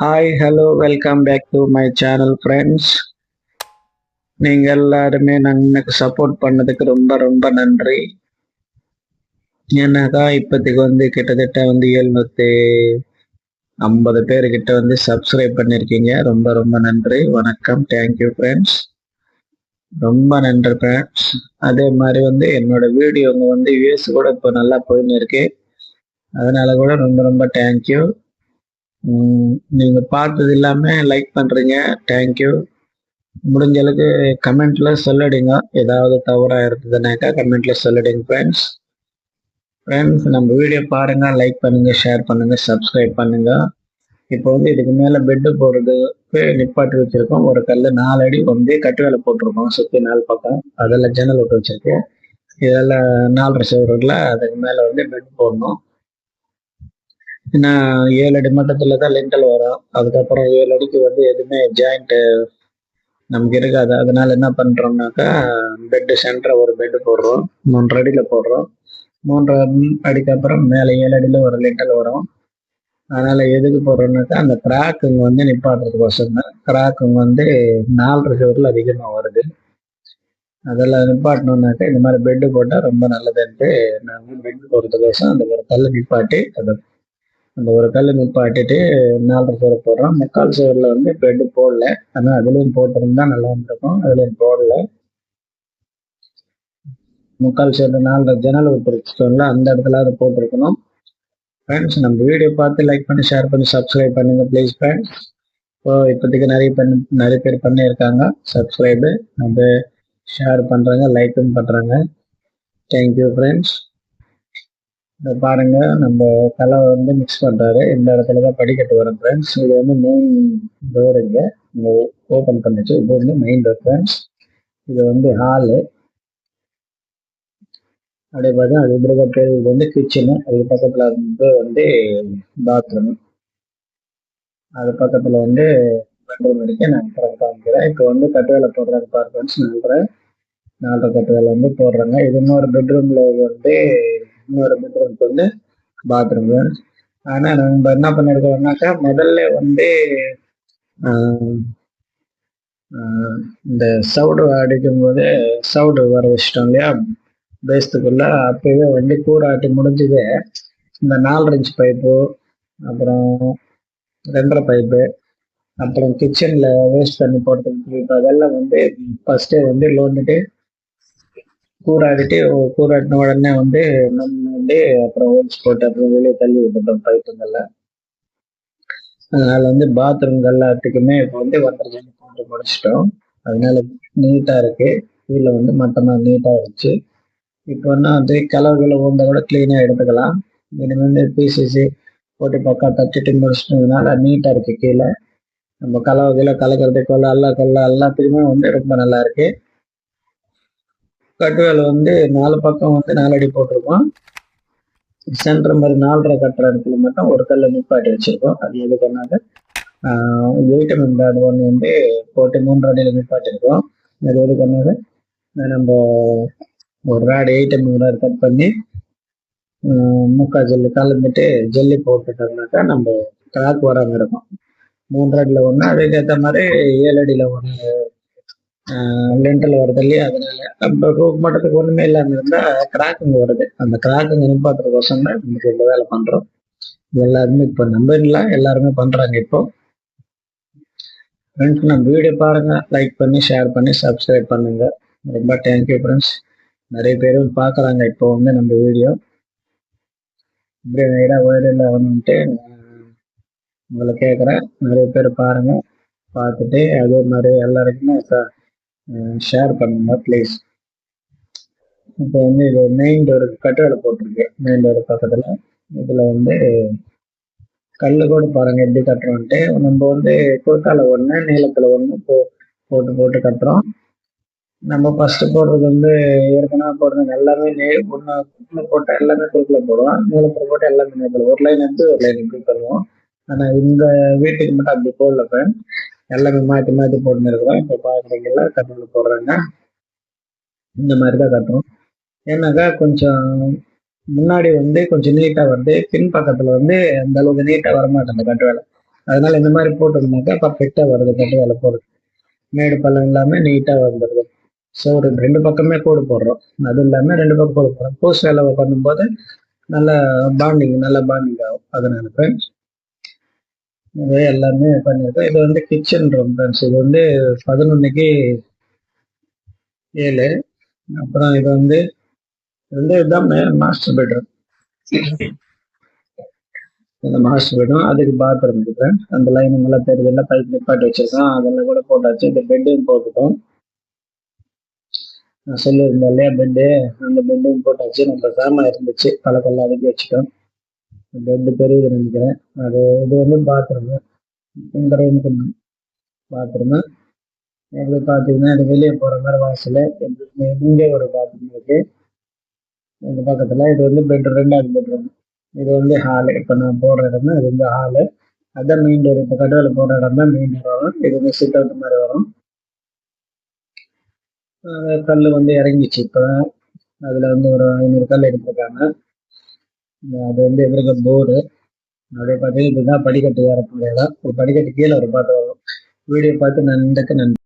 Hi hello welcome back to my channel friends நீங்கள் எல்லாருமே எனக்கு சப்போர்ட் பண்ணதுக்கு ரொம்ப ரொம்ப நன்றி. ஏன்னாக்கா இப்போதைக்கு வந்து கிட்டத்தட்ட வந்து எழுநூற்றி ஐம்பது பேர்கிட்ட வந்து சப்ஸ்கிரைப் பண்ணியிருக்கீங்க ரொம்ப ரொம்ப நன்றி. வணக்கம். தேங்க்யூ ஃப்ரெண்ட்ஸ் ரொம்ப நன்றி ஃப்ரெண்ட்ஸ் அதே மாதிரி வந்து என்னோட வீடியோங்க வந்து வியூஸ் கூட இப்போ நல்லா போயின்னு இருக்கு. அதனால கூட ரொம்ப ரொம்ப தேங்க்யூ நீங்க பார்த்தது எல்லாமே லைக் பண்றீங்க. தேங்க்யூ முடிஞ்ச அளவுக்கு கமெண்ட்ல சொல்லிடுங்க. ஏதாவது தவறா இருந்ததுனாக்கா கமெண்ட்ல சொல்லிடுங்க ஃப்ரெண்ட்ஸ் ஃப்ரெண்ட்ஸ் நம்ம வீடியோ பாருங்க லைக் பண்ணுங்க ஷேர் பண்ணுங்க சப்ஸ்கிரைப் பண்ணுங்க. இப்போ வந்து இதுக்கு மேல பெட்டு போடுறதுக்கு நிப்பாட்டி வச்சிருக்கோம். ஒரு கல் நாலு அடி வந்து கட்டு வேலை போட்டிருக்கோம். சுத்தி நாலு பக்கம். அதெல்லாம் ஜன்னல் விட்டு வச்சிருக்கேன் இதெல்லாம் நாலரை சவரில் அதுக்கு மேல வந்து பெட் போடணும். ஏன்னா ஏழு அடி மட்டத்துல தான் லிண்டல் வரும். அதுக்கப்புறம் ஏழு அடிக்கு வந்து எதுவுமே ஜாயிண்ட் நமக்கு இருக்காது. அதனால என்ன பண்றோம்னாக்கா பெட்டு சென்டரை ஒரு பெட்டு போடுறோம். மூன்றரை அடியில போடுறோம். மூன்றரை அடிக்கு அப்புறம் மேலே ஏழு அடியில ஒரு லிண்டல் வரும். அதனால எதுக்கு போடுறோம்னாக்கா அந்த கிராக்குங்க வந்து நிப்பாட்டுறதுக்கோசம் தான் கிராக்குங்க வந்து நாலரை சவரில் அதிகமாக வருது. அதெல்லாம் நிப்பாட்டணும்னாக்கா இந்த மாதிரி பெட்டு போட்டால் ரொம்ப நல்லதுன்ட்டு நாங்கள் பெட்டு போடுறதுக்கோசம் அந்த ஒரு தள்ளு நிப்பாட்டி அதை அந்த ஒரு கல் நிப்பாட்டிட்டு நாலரை சுவர் போடுறோம். முக்கால் சுவரில் வந்து பெட்டு போடல. ஆனால் அதுலேயும் போட்டிருந்தா நல்லா இருந்திருக்கும். அதுலேயும் போடல. முக்கால் சுவர் நாலரை ஜன்னல் விட்டுருச்சோம்ல அந்த இடத்துல அதை போட்டிருக்கணும். ஃப்ரெண்ட்ஸ் நம்ம வீடியோ பார்த்து லைக் பண்ணி ஷேர் பண்ணி சப்ஸ்கிரைப் பண்ணுங்க ப்ளீஸ் ஃப்ரெண்ட்ஸ் ஸோ இப்போதைக்கு நிறைய பண்ணி நிறைய பேர் பண்ணியிருக்காங்க. சப்ஸ்கிரைபு நம்ம ஷேர் பண்ணுறாங்க லைக்கும் பண்ணுறாங்க தேங்க்யூ ஃப்ரெண்ட்ஸ் பாருங்க நம்ம தலை வந்து மிக்ஸ் பண்றாரு. இந்த இடத்துல தான் படிக்கட்டு வரும் ஃப்ரெண்ட்ஸ் இது வந்து மெயின் டோர் இங்க. ஓபன் ஓப்பன் பண்ணிச்சு இது வந்து மெயின் டோர் ஃப்ரெண்ட்ஸ் இது வந்து ஹாலு அப்படியே பார்த்தா அது எதிர்க்க இது வந்து கிச்சனு அது பக்கத்துல வந்து வந்து பாத்ரூம் அது பக்கத்துல வந்து பெட்ரூம் இருக்கு. நான் அப்புறம் காமிக்கிறேன். இப்போ வந்து கட்டுவேலை போடுறாங்க பாரு ஃப்ரெண்ட்ஸ் நாலரை நாலரை வந்து போடுறாங்க. இது இன்னொரு பெட்ரூம்ல வந்து இன்னொரு பெட்ரூம்க்கு வந்து பாத்ரூம் ஆனா நம்ம என்ன பண்ணிருக்கோம்னாக்கா முதல்ல வந்து இந்த சவுடு அடிக்கும் போது சவுடு வர வச்சிட்டோம் இல்லையா? பேஸ்துக்குள்ள அப்பவே வந்து கூடாட்டி முடிஞ்சது. இந்த நாலு இன்ச் பைப்பு அப்புறம் ரெண்டரை பைப்பு அப்புறம் கிச்சன்ல வேஸ்ட் பண்ணி போடுறதுக்கு அதெல்லாம் வந்து ஃபர்ஸ்டே வந்து லோன்னுட்டு கூறாடிட்டு கூறாட்டின உடனே வந்து நம்ம வந்து அப்புறம் ஓல்ஸ் போட்டு அப்புறம் வெளியே தள்ளி விட்டுட்டோம் பைப்புங்கள்ல அதனால வந்து பாத்ரூம் எல்லாத்துக்குமே இப்போ வந்து ஒன்றரை போட்டு முடிச்சிட்டோம். அதனால நீட்டா இருக்கு. கீழே வந்து மட்டமா நீட்டா இருந்துச்சு. இப்போ என்ன வந்து கலவுகளை வந்தா கூட கிளீனா எடுத்துக்கலாம். இனிமே வந்து பிசிசி போட்டு பக்கம் தச்சுட்டு முடிச்சிட்டதுனால நீட்டா இருக்கு கீழே. நம்ம கலவை கீழே கலக்கிறது அல்ல கொள்ள எல்லாத்துக்குமே வந்து ரொம்ப நல்லா இருக்கு. கட்டுவேல் வந்து நாலு பக்கம் வந்து நாலடி போட்டிருக்கோம். சென்டர் மாதிரி நாலரை கட்டுற இடத்துல மட்டும் ஒரு கல்லை நிப்பாட்டி வச்சிருக்கோம். அது எதுக்குன்னாக்க வைட்டமின் பேட் ஒன்று வந்து போட்டு மூன்று அடியில் நிப்பாட்டிருக்கோம். அது எதுக்குன்னாக்க நம்ம ஒரு ராடு எயிட்டம் கட் பண்ணி முக்கா ஜல்லி கலந்துட்டு ஜல்லி போட்டுட்டோம்னாக்கா நம்ம கிராக் வராமல் இருக்கும். மூன்று அடியில் ஒன்று அதுக்கேற்ற மாதிரி ஏழு அடியில் ஒன்று லென்டல் வருது இல்லையா? அதனால நம்ம ரூப் மட்டத்துக்கு ஒண்ணுமே இல்லாம இருந்தா கிராக்குங்க வருது. அந்த கிராக்குங்க நிப்பாட்டுறதுக்கோசம் தான் நமக்கு இந்த வேலை பண்றோம். எல்லாருமே இப்போ நம்ம இல்லை எல்லாருமே பண்றாங்க இப்போ. ஃப்ரெண்ட்ஸ் நம்ம வீடியோ பாருங்க லைக் பண்ணி ஷேர் பண்ணி சப்ஸ்கிரைப் பண்ணுங்க. ரொம்ப தேங்க்யூ ஃப்ரெண்ட்ஸ் நிறைய பேர் பார்க்குறாங்க இப்போ வந்து நம்ம வீடியோ. இப்படி வைடா வைடில் வந்துட்டு உங்களை கேட்குறேன் நிறைய பேர் பாருங்க பார்த்துட்டு அதே மாதிரி எல்லாருக்குமே ஷேர் பண்ணுங்க ப்ளீஸ் இப்போ வந்து இது மெயின் டோர் கட்டடம் போட்டிருக்கு. மெயின் டோர் பக்கத்தில். இதில் வந்து கல்லு கூட பாருங்க எப்படி கட்டுறோன்ட்டு. நம்ம வந்து குறுக்கால ஒன்று நீளத்தில் ஒன்று போ போட்டு போட்டு கட்டுறோம். நம்ம ஃபர்ஸ்ட் போடுறது வந்து ஏற்கனவே போடுறது எல்லாமே நே ஒன்று குறுக்கில் போட்டால் எல்லாமே குறுக்கில் போடுவோம். நீளத்தில் போட்டு எல்லாமே நீளத்தில் ஒரு லைன் எடுத்து ஒரு லைன் இப்படி தருவோம். ஆனால் இந்த வீட்டுக்கு மட்டும் அப்படி போடல ஃப்ரெண்ட் எல்லாமே மாற்றி மாற்றி போட்டுன்னு இருக்கிறோம் இப்போ பார்க்குறீங்களா கட்டணம் போடுறாங்க இந்த மாதிரி தான் கட்டுறோம். ஏன்னாக்கா கொஞ்சம் முன்னாடி வந்து கொஞ்சம் நீட்டாக வந்து பின் பக்கத்தில் வந்து அந்த அளவுக்கு நீட்டாக வரமாட்டேன் கட்டு வேலை. அதனால இந்த மாதிரி போட்டோம்னாக்கா பர்ஃபெக்டாக வருது கட்டு வேலை போடுறது. மேடு பள்ளம் இல்லாமல் நீட்டாக வந்துடுது ஸோ ஒரு ரெண்டு பக்கமே கோடு போடுறோம். அது இல்லாமல் ரெண்டு பக்கம் கோடு போடுறோம். போஸ்ட் வேலை பண்ணும்போது நல்ல பாண்டிங் நல்ல பாண்டிங் ஆகும். அதனால ஃப்ரெண்ட்ஸ் எல்லாமே பண்ணியிருக்கோம். இது வந்து கிச்சன் ரூம் ஃப்ரெண்ட்ஸ் இது வந்து பதினொன்றுக்கு ஏழு. அப்புறம் இது வந்து இது வந்து இதுதான் மாஸ்டர் பெட்ரூம் இந்த மாஸ்டர் பெட்ரூம் அதுக்கு பாத்ரூம் இருக்கு அந்த லைன் எல்லாம் தெரியல பைப் நிப்பாட்டி வச்சிருக்கோம் அதெல்லாம் கூட போட்டாச்சு. இந்த பெட்டும் போட்டுட்டோம். நான் சொல்லியிருந்தேன் இல்லையா பெட்டு அந்த பெட்டும் போட்டாச்சு. நம்ம சாமான் இருந்துச்சு. பழக்கெல்லாம் அடுக்கி வச்சுட்டோம். பெட்டு தெரியுது நினைக்கிறேன். அது இது வந்து பாத்ரூமு இந்த ரூமுக்கு பாத்ரூமு எப்படி பார்த்தீங்கன்னா அது வெளியே போகிற மாதிரி வாசல் இங்கே ஒரு பாத்ரூம் இருக்கு. இந்த பக்கத்தில் இது வந்து பெட்ரூம் ரெண்டாவது பெட்ரூம் இது வந்து ஹாலு இப்போ நான் போடுற இடம் தான் இது வந்து ஹாலு அதான் மெயின் டோர் இப்போ கட்டுவில் போடுற இடம் தான் மெயின் டோர் வரும். இது வந்து சிட் அவுட் மாதிரி வரும். கல் வந்து இறங்கிச்சு இப்போ. அதில் வந்து ஒரு ஐநூறு கல் எடுத்திருக்காங்க. அது வந்து எதிர்க்க போரு அப்படியே பார்த்தீங்கன்னா இதுதான் படிக்கட்டு ஏறக்கூடிய இடம் ஒரு படிக்கட்டு கீழே ஒரு பார்த்து வீடியோ பார்த்து நன்றி நன்றி.